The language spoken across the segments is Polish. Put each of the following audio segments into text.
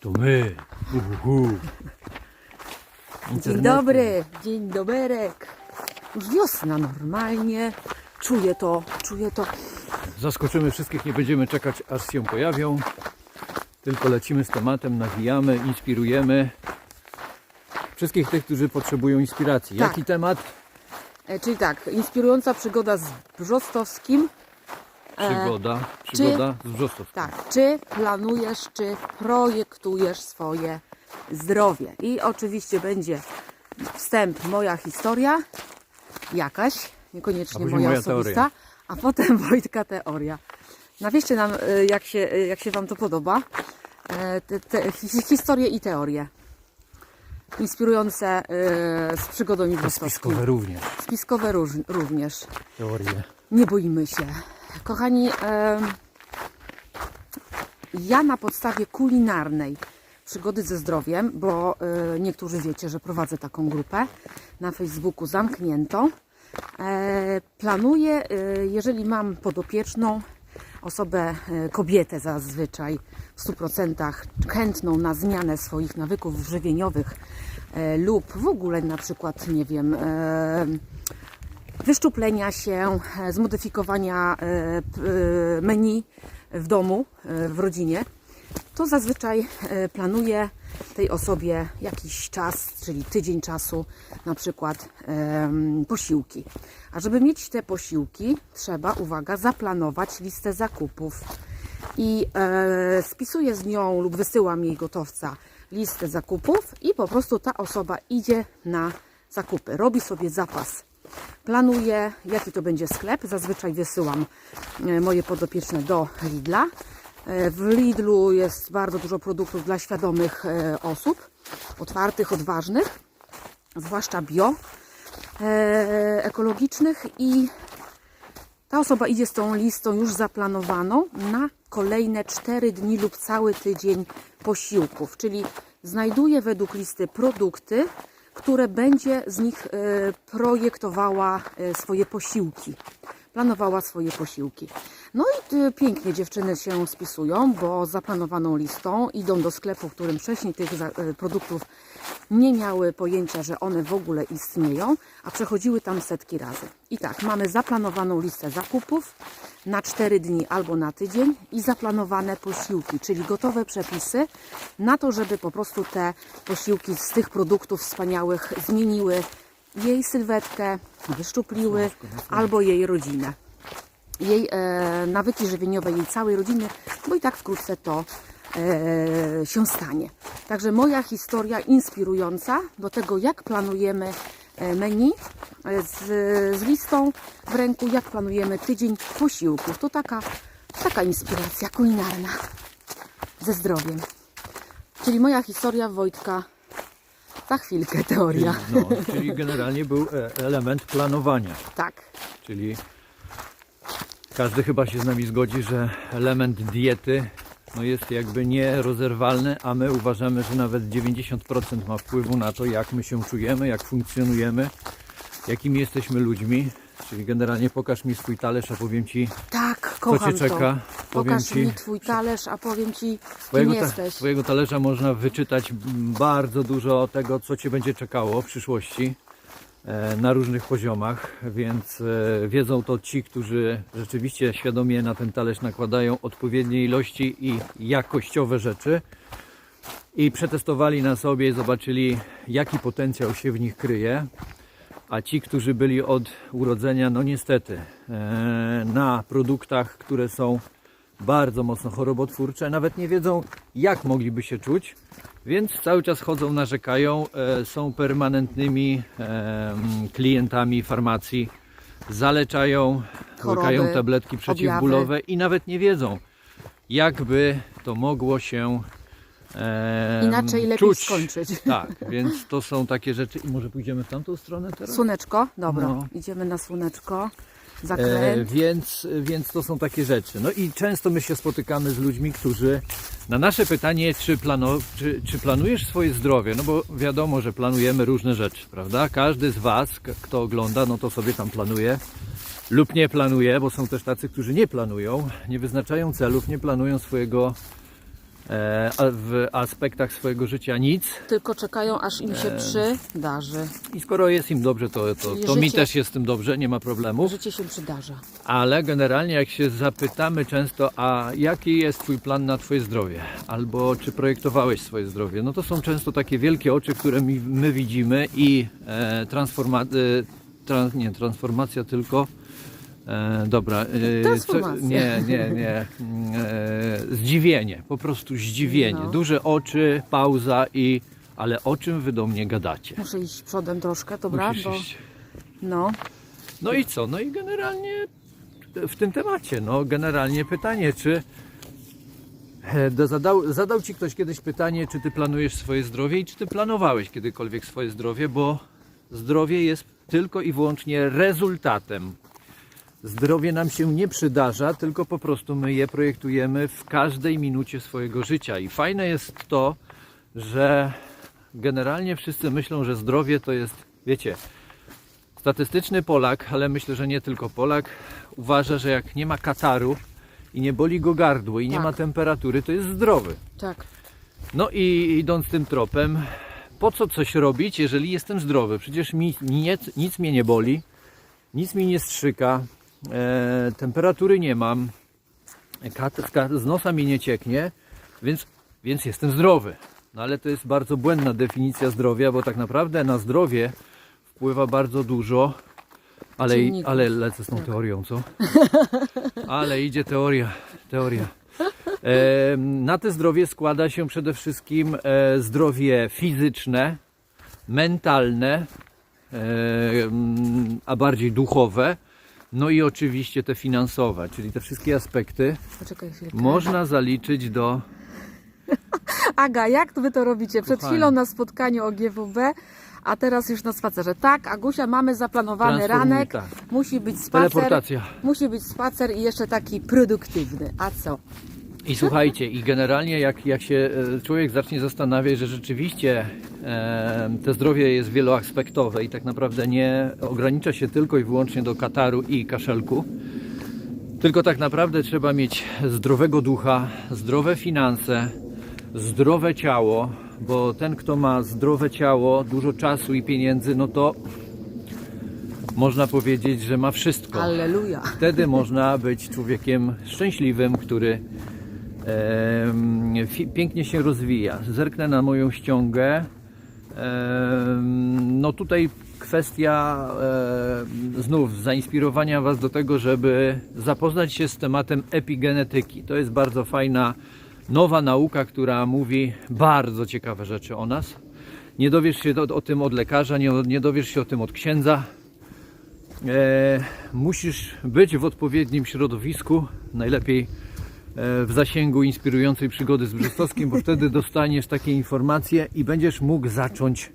To my. Uhu. Dzień dobry, dzień doberek. Już wiosna normalnie. Czuję to, czuję to. Zaskoczymy wszystkich, nie będziemy czekać aż się pojawią. Tylko lecimy z tematem, nawijamy, inspirujemy. Wszystkich tych, którzy potrzebują inspiracji. Tak. Jaki temat? E, czyli tak, inspirująca przygoda z Brzostowskim. Przygoda. Przygoda z Brzostowskim. Tak, czy planujesz, czy projektujesz swoje zdrowie? I oczywiście będzie wstęp, moja historia, jakaś, niekoniecznie moja moja osobista, teoria. a potem Wojtka teoria. Napiszcie nam, e, jak się, e, jak się Wam to podoba. E, Te, te, hi- historie i teorie. Inspirujące e, z przygodą i. Spiskowe również. Spiskowe również. Teorie. Nie boimy się. Kochani, ja na podstawie kulinarnej przygody ze zdrowiem, bo e, niektórzy wiecie, że prowadzę taką grupę na Facebooku zamkniętą. E, planuję, e, jeżeli mam podopieczną osobę, kobietę zazwyczaj w 100% chętną na zmianę swoich nawyków żywieniowych lub w ogóle na przykład, nie wiem, wyszczuplenia się, e, zmodyfikowania e, e, menu w domu, w rodzinie, to zazwyczaj planuję tej osobie jakiś czas, czyli tydzień czasu, na przykład posiłki. A żeby mieć te posiłki, trzeba, uwaga, zaplanować listę zakupów. I spisuję z nią lub wysyłam jej gotowca listę zakupów i po prostu ta osoba idzie na zakupy, robi sobie zapas planuję, jaki to będzie sklep. Zazwyczaj wysyłam e, moje podopieczne do Lidla. E, W Lidlu jest bardzo dużo produktów dla świadomych e, osób, otwartych, odważnych, zwłaszcza bio, ekologicznych i ta osoba idzie z tą listą już zaplanowaną na kolejne 4 dni lub cały tydzień posiłków, czyli znajduje według listy produkty, które będzie z nich e, projektowała e, swoje posiłki. Planowała swoje posiłki. No i e, pięknie dziewczyny się spisują, bo zaplanowaną listą idą do sklepu, w którym wcześniej tych produktów nie miały pojęcia, że one w ogóle istnieją, a przechodziły tam setki razy. I tak, mamy zaplanowaną listę zakupów na 4 dni albo na tydzień i zaplanowane posiłki, czyli gotowe przepisy na to, żeby po prostu te posiłki z tych produktów wspaniałych zmieniły jej sylwetkę, wyszczupliły albo jej rodzinę jej e, nawyki żywieniowe jej całej rodziny, bo i tak wkrótce to e, się stanie. Także moja historia inspirująca do tego, jak planujemy e, menu e, z, z listą w ręku, jak planujemy tydzień posiłków. To taka, taka inspiracja kulinarna ze zdrowiem. Czyli moja historia Wojtka. Za chwilkę teoria. No, czyli generalnie był element planowania. Tak. Czyli każdy chyba się z nami zgodzi, że element diety no jest jakby nierozerwalny, a my uważamy, że nawet 90% ma wpływu na to, jak my się czujemy, jak funkcjonujemy, jakimi jesteśmy ludźmi. Czyli generalnie pokaż mi swój talerz, a powiem Ci, Tak, co Cię czeka. to. Powiem Pokaż Ci, mi twój talerz, a powiem ci, kim ta, jesteś. twojego talerza można wyczytać bardzo dużo tego, co Cię będzie czekało w przyszłości na różnych poziomach, więc e, wiedzą to ci, którzy rzeczywiście świadomie na ten talerz nakładają odpowiednie ilości i jakościowe rzeczy i przetestowali na sobie i zobaczyli, jaki potencjał się w nich kryje. A ci, którzy byli od urodzenia, no niestety, e, na produktach, które są bardzo mocno chorobotwórcze, nawet nie wiedzą, jak mogliby się czuć, więc cały czas chodzą, narzekają, e, są permanentnymi e, klientami farmacji, zaleczają, Choroby, łykają tabletki przeciwbólowe i nawet nie wiedzą, jakby to mogło się e, Inaczej lepiej czuć. skończyć. Tak, więc to są takie rzeczy. I może pójdziemy w tamtą stronę teraz? Słoneczko? Dobra, No. idziemy na słoneczko. E, Zakręt. więc, więc to są takie rzeczy. No i często my się spotykamy z ludźmi, którzy na nasze pytanie, czy, czy, czy planujesz swoje zdrowie, no bo wiadomo, że planujemy różne rzeczy, prawda? Każdy z Was, kto ogląda, no to sobie tam planuje lub nie planuje, bo są też tacy, którzy nie planują, nie wyznaczają celów, nie planują swojego w aspektach swojego życia nic. Tylko czekają, aż im się przydarzy. I skoro jest im dobrze, to, to, to mi też jest z tym dobrze, nie ma problemu. Życie się przydarza. Ale generalnie jak się zapytamy często, a jaki jest Twój plan na Twoje zdrowie? Albo czy projektowałeś swoje zdrowie? No to są często takie wielkie oczy, które my widzimy i e, transforma, e, tran, nie transformacja, tylko e, dobra. E, nie, nie, nie. E, zdziwienie, po prostu zdziwienie. No. Duże oczy, pauza i ale o czym Wy do mnie gadacie? Muszę iść przodem troszkę, dobra? Musisz Bo, iść. no, No i co? No i generalnie w tym temacie, no generalnie pytanie, czy zadał, zadał Ci ktoś kiedyś pytanie, czy Ty planujesz swoje zdrowie i czy Ty planowałeś kiedykolwiek swoje zdrowie, bo zdrowie jest tylko i wyłącznie rezultatem. Zdrowie nam się nie przydarza, tylko po prostu my je projektujemy w każdej minucie swojego życia. I fajne jest to, że generalnie wszyscy myślą, że zdrowie to jest, wiecie, Statystyczny Polak, ale myślę, że nie tylko Polak, uważa, że jak nie ma kataru i nie boli go gardło i nie Tak. ma temperatury, to jest zdrowy. tak. No i idąc tym tropem, po co coś robić, jeżeli jestem zdrowy? Przecież mi, nic, nic mnie nie boli, nic mi nie strzyka, e, temperatury nie mam, kat, z ka- z nosa mi nie cieknie, więc, więc jestem zdrowy. No ale to jest bardzo błędna definicja zdrowia, bo tak naprawdę na zdrowie wpływa bardzo dużo, ale, Czynników. ale lecę z tą teorią, co? Ale idzie teoria, teoria. E, Na te zdrowie składa się przede wszystkim e, zdrowie fizyczne, mentalne, e, a bardziej duchowe, no i oczywiście te finansowe, czyli te wszystkie aspekty Poczekaj chwilkę. można zaliczyć do Aga, jak wy to robicie? Przed Kochani. chwilą na spotkaniu o GWB, a teraz już na spacerze. Tak, Agusia, mamy zaplanowany Transformuj, ranek. tak. Musi być spacer. teleportacja. Musi być spacer i jeszcze taki produktywny. A co? I słuchajcie, i generalnie jak, jak się e, człowiek zacznie zastanawiać, że rzeczywiście e, te zdrowie jest wieloaspektowe i tak naprawdę nie ogranicza się tylko i wyłącznie do kataru i kaszelku, tylko tak naprawdę trzeba mieć zdrowego ducha, zdrowe finanse, zdrowe ciało, bo ten, kto ma zdrowe ciało, dużo czasu i pieniędzy, no to można powiedzieć, że ma wszystko Alleluja. wtedy można być człowiekiem szczęśliwym, który pięknie się rozwija. Zerknę na moją ściągę. No tutaj kwestia znów zainspirowania Was do tego, żeby zapoznać się z tematem epigenetyki. To jest bardzo fajna nowa nauka, która mówi bardzo ciekawe rzeczy o nas. Nie dowiesz się o, tym od lekarza, nie, nie dowiesz się o tym od księdza. E, musisz być w odpowiednim środowisku, najlepiej w zasięgu inspirującej przygody z Brzostowskim, bo wtedy dostaniesz takie informacje i będziesz mógł zacząć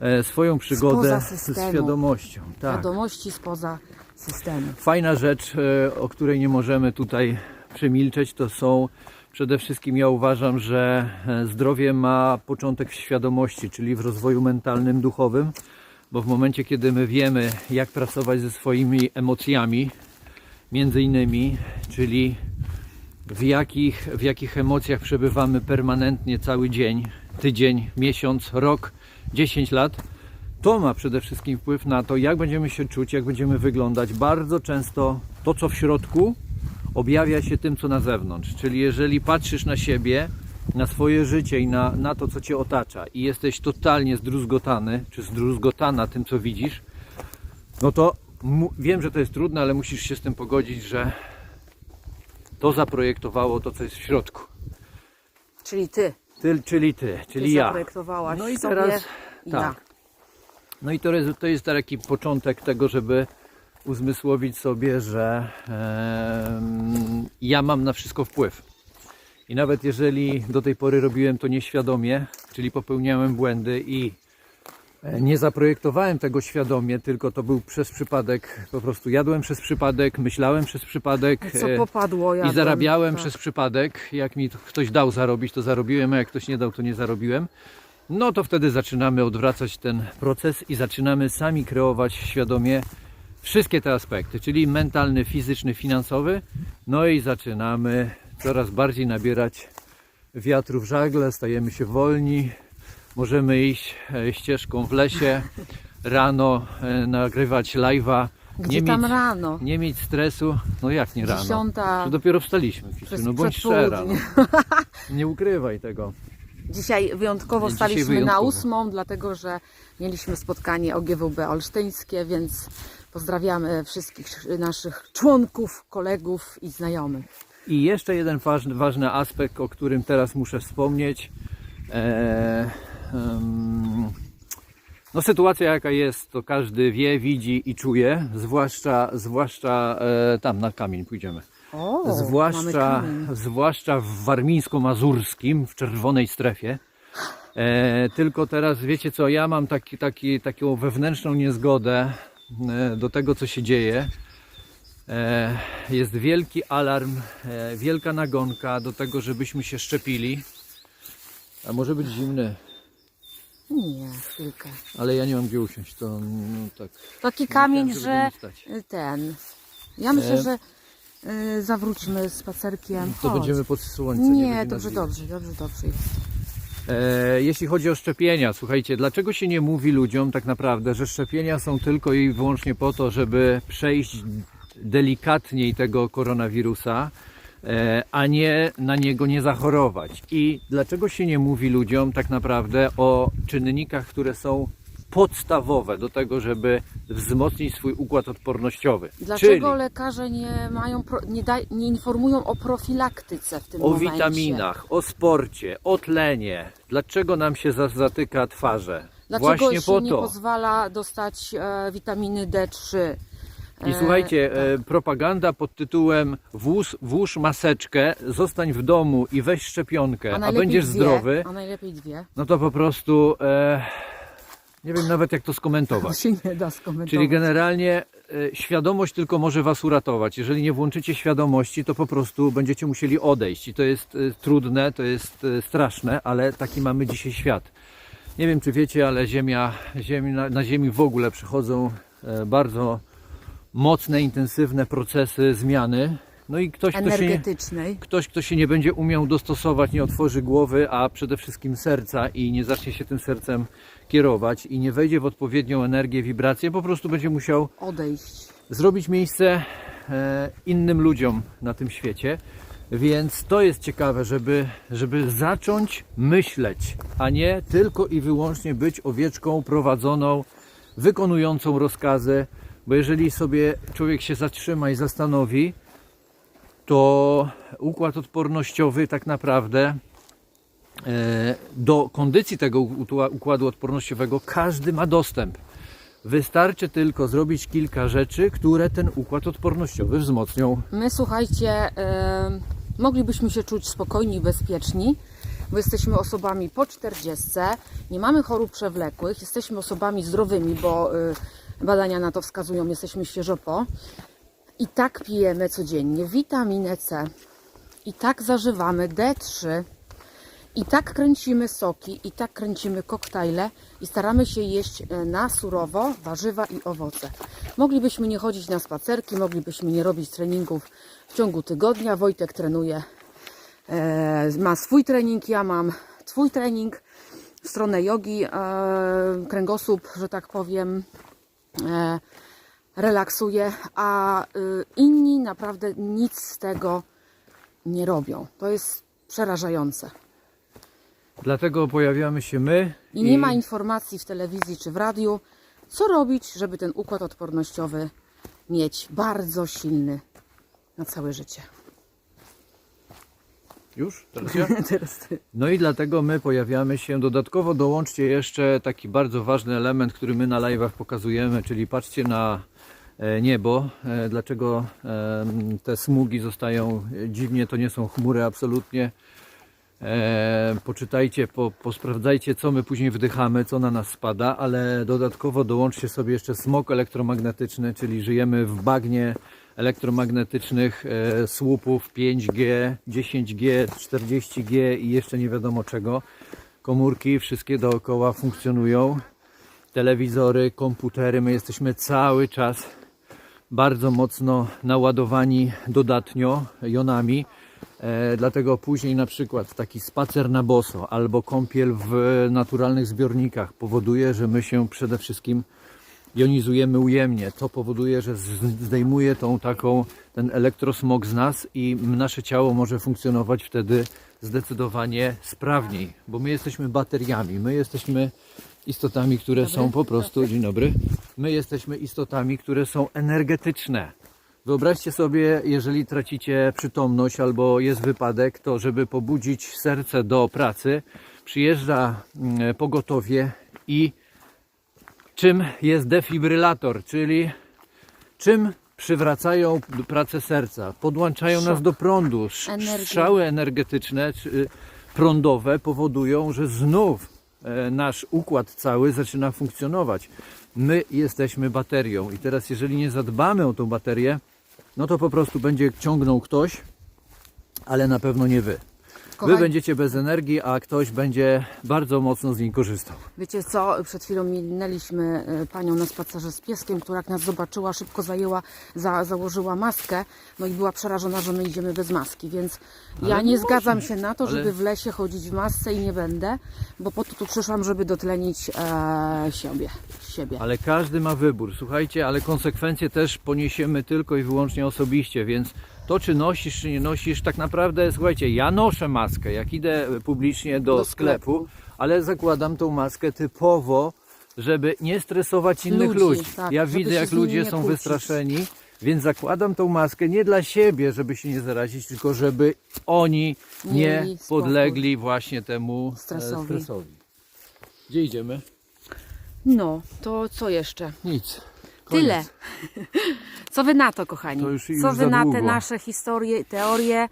e, swoją przygodę z świadomością. Tak. Wiadomości spoza systemu. Fajna rzecz, e, o której nie możemy tutaj przemilczeć, to są przede wszystkim ja uważam, że e, zdrowie ma początek w świadomości, czyli w rozwoju mentalnym, duchowym, bo w momencie, kiedy my wiemy, jak pracować ze swoimi emocjami, między innymi, czyli w jakich, w jakich emocjach przebywamy permanentnie cały dzień, tydzień, miesiąc, rok, 10 lat, to ma przede wszystkim wpływ na to, jak będziemy się czuć, jak będziemy wyglądać. Bardzo często to, co w środku, objawia się tym, co na zewnątrz. Czyli jeżeli patrzysz na siebie, na swoje życie i na, na to, co cię otacza, i jesteś totalnie zdruzgotany, czy zdruzgotana tym, co widzisz, no to wiem, że to jest trudne, ale musisz się z tym pogodzić, że to zaprojektowało to, co jest w środku. Czyli ty. Ty, czyli ty, Ty czyli ja. zaprojektowałaś No i sobie teraz i tak. ja. No i to jest, to jest taki początek tego, żeby uzmysłowić sobie, że em, ja mam na wszystko wpływ. I nawet jeżeli do tej pory robiłem to nieświadomie, czyli popełniałem błędy i e, nie zaprojektowałem tego świadomie, tylko to był przez przypadek, po prostu jadłem przez przypadek, myślałem przez przypadek. Co e, popadło? i jadłem. zarabiałem Tak. przez przypadek. Jak mi to ktoś dał zarobić, to zarobiłem, a jak ktoś nie dał, to nie zarobiłem. No to wtedy zaczynamy odwracać ten proces i zaczynamy sami kreować świadomie wszystkie te aspekty, czyli mentalny, fizyczny, finansowy. No i zaczynamy coraz bardziej nabierać wiatru w żagle, stajemy się wolni, możemy iść e, ścieżką w lesie, rano e, nagrywać live'a, Gdzie nie tam mieć, rano? nie mieć stresu, no jak nie rano? Dziesiąta. To dopiero wstaliśmy, Przez no bądź szczera, no. nie ukrywaj tego. Dzisiaj wyjątkowo Dzisiaj staliśmy na wyjątkowo. ósmą, dlatego że mieliśmy spotkanie OGWB Olsztyńskie, więc pozdrawiamy wszystkich naszych członków, kolegów i znajomych. I jeszcze jeden ważny, ważny aspekt, o którym teraz muszę wspomnieć. E, em, no sytuacja jaka jest, to każdy wie, widzi i czuje, zwłaszcza, zwłaszcza e, tam na kamień pójdziemy. O, zwłaszcza, zwłaszcza w warmińsko-mazurskim, w czerwonej strefie. E, tylko teraz wiecie co, ja mam taki, taki, taką wewnętrzną niezgodę e, do tego, co się dzieje. E, jest wielki alarm, e, wielka nagonka do tego, żebyśmy się szczepili. A może być zimny, Nie, chwilkę. ale ja nie mam gdzie usiąść, to no, tak. Taki kamień, że stać. ten. Ja myślę, E, że y, zawróćmy spacerkiem. To Chodź. będziemy pod słońce. Nie, będzie dobrze, dobrze, dobrze, dobrze jest. E, jeśli chodzi o szczepienia, słuchajcie, dlaczego się nie mówi ludziom tak naprawdę, że szczepienia są tylko i wyłącznie po to, żeby przejść delikatniej tego koronawirusa, a nie na niego nie zachorować? I dlaczego się nie mówi ludziom tak naprawdę o czynnikach, które są podstawowe do tego, żeby wzmocnić swój układ odpornościowy? Dlaczego Czyli lekarze nie mają, nie, daj, nie informują o profilaktyce w tym o momencie? witaminach, o sporcie, o tlenie. Dlaczego nam się za- zatyka twarze? Dlaczego Właśnie się po nie to. pozwala dostać e, witaminy D3? I E, słuchajcie, e, propaganda pod tytułem włóż, włóż maseczkę, zostań w domu i weź szczepionkę, a, najlepiej będziesz dwie, zdrowy, A najlepiej dwie. no to po prostu e, nie wiem nawet jak to To skomentować. się nie da skomentować. Czyli generalnie e, świadomość tylko może Was uratować. Jeżeli nie włączycie świadomości, to po prostu będziecie musieli odejść. I to jest e, trudne, to jest e, straszne, ale taki mamy dzisiaj świat. Nie wiem, czy wiecie, ale ziemia, ziemi, na, na Ziemi w ogóle przychodzą e, bardzo mocne, intensywne procesy zmiany. No i ktoś, kto się, ktoś, kto się nie będzie umiał dostosować, nie otworzy głowy, a przede wszystkim serca i nie zacznie się tym sercem kierować i nie wejdzie w odpowiednią energię, wibrację, po prostu będzie musiał Odejść. zrobić miejsce e, innym ludziom na tym świecie. Więc to jest ciekawe, żeby, żeby zacząć myśleć, a nie tylko i wyłącznie być owieczką prowadzoną, wykonującą rozkazy, bo jeżeli sobie człowiek się zatrzyma i zastanowi, to układ odpornościowy tak naprawdę e, do kondycji tego układu odpornościowego każdy ma dostęp. Wystarczy tylko zrobić kilka rzeczy, które ten układ odpornościowy wzmocnią. My, słuchajcie, e, moglibyśmy się czuć spokojni i bezpieczni, bo jesteśmy osobami po 40, nie mamy chorób przewlekłych, jesteśmy osobami zdrowymi, bo e, badania na to wskazują, jesteśmy świeżo po. I tak pijemy codziennie witaminę C, i tak zażywamy D3, i tak kręcimy soki, i tak kręcimy koktajle i staramy się jeść e, na surowo warzywa i owoce. Moglibyśmy nie chodzić na spacerki, moglibyśmy nie robić treningów w ciągu tygodnia. Wojtek trenuje, e, ma swój trening, ja mam swój trening, stronę jogi, e, kręgosłup, że tak powiem, relaksuje, a y, inni naprawdę nic z tego nie robią. To jest przerażające. Dlatego pojawiamy się my. I nie ma informacji w telewizji czy w radiu, co robić, żeby ten układ odpornościowy mieć bardzo silny na całe życie. Już? Teraz ja? Teraz ty. No i dlatego my pojawiamy się. Dodatkowo dołączcie jeszcze taki bardzo ważny element, który my na live'ach pokazujemy, czyli patrzcie na e, niebo. E, Dlaczego te smugi zostają e, dziwnie, to nie są chmury absolutnie. Poczytajcie, po, posprawdzajcie, co my później wdychamy, co na nas spada, ale dodatkowo dołączcie sobie jeszcze smog elektromagnetyczny, czyli żyjemy w bagnie elektromagnetycznych e, słupów 5G, 10G, 40G i jeszcze nie wiadomo czego. Komórki wszystkie dookoła funkcjonują. Telewizory, komputery, my jesteśmy cały czas bardzo mocno naładowani dodatnio jonami. E, dlatego później na przykład taki spacer na boso albo kąpiel w naturalnych zbiornikach powoduje, że my się przede wszystkim jonizujemy ujemnie. To powoduje, że zdejmuje tą taką, ten elektrosmog z nas i nasze ciało może funkcjonować wtedy zdecydowanie sprawniej, bo my jesteśmy bateriami, my jesteśmy istotami, które są po prostu, dzień dobry, my jesteśmy istotami, które są energetyczne. Wyobraźcie sobie, jeżeli tracicie przytomność albo jest wypadek, to żeby pobudzić serce do pracy, przyjeżdża mm, pogotowie i czym jest defibrylator, czyli czym przywracają pracę serca, podłączają Szok. nas do prądu. Strzały energetyczne czy prądowe powodują, że znów e, nasz układ cały zaczyna funkcjonować. My jesteśmy baterią i teraz jeżeli nie zadbamy o tą baterię, no to po prostu będzie ciągnął ktoś, ale na pewno nie wy. Wy Kochani- będziecie bez energii, a ktoś będzie bardzo mocno z niej korzystał. Wiecie co, przed chwilą minęliśmy e, panią na spacerze z pieskiem, która jak nas zobaczyła, szybko zajęła, za, założyła maskę, no i była przerażona, że my idziemy bez maski, więc ja Ale nie można. zgadzam się na to, Ale- żeby w lesie chodzić w masce i nie będę, bo po to tu przyszłam, żeby dotlenić e, siebie. siebie. Ale każdy ma wybór, słuchajcie, ale konsekwencje też poniesiemy tylko i wyłącznie osobiście, więc to czy nosisz, czy nie nosisz, tak naprawdę, słuchajcie, ja noszę maskę, jak idę publicznie do, Do sklepu, sklepu. ale zakładam tą maskę typowo, żeby nie stresować innych Ludzi, ludzi. tak, ja widzę, jak ludzie nie są kłócić. wystraszeni, więc zakładam tą maskę nie dla siebie, żeby się nie zarazić, tylko żeby oni nie spokój. podlegli właśnie temu e, Stresowi. stresowi. Gdzie idziemy? No, to co jeszcze? Nic. Tyle. Co wy na to, kochani? To już- już Co wy na te nasze historie, teorie?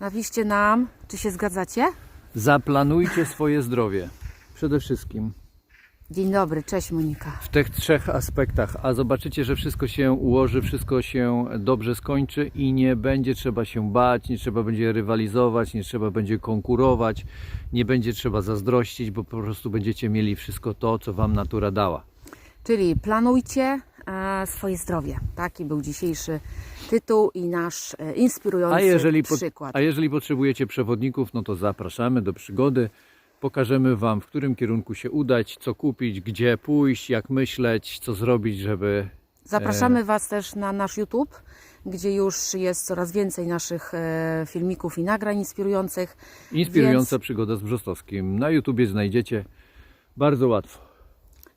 Napiszcie nam, czy się zgadzacie? Zaplanujcie swoje zdrowie. Przede wszystkim Dzień dobry, cześć Monika. w tych trzech aspektach, a zobaczycie, że wszystko się ułoży, wszystko się dobrze skończy i nie będzie trzeba się bać, nie trzeba będzie rywalizować, nie trzeba będzie konkurować, nie będzie trzeba zazdrościć, bo po prostu będziecie mieli wszystko to, co Wam natura dała. Czyli planujcie swoje zdrowie. Taki był dzisiejszy tytuł i nasz e, inspirujący A jeżeli, przykład. a jeżeli potrzebujecie przewodników, no to zapraszamy do przygody. Pokażemy Wam, w którym kierunku się udać, co kupić, gdzie pójść, jak myśleć, co zrobić, żeby Zapraszamy Was też na nasz YouTube, gdzie już jest coraz więcej naszych e, filmików i nagrań inspirujących. Inspirująca przygoda z Brzostowskim. Na YouTubie znajdziecie bardzo łatwo.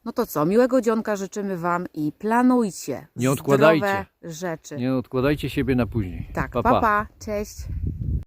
No to co, miłego dzionka życzymy Wam i planujcie Nie odkładajcie. zdrowe rzeczy. Nie odkładajcie siebie na później. Tak, Pa, pa, pa. pa, cześć.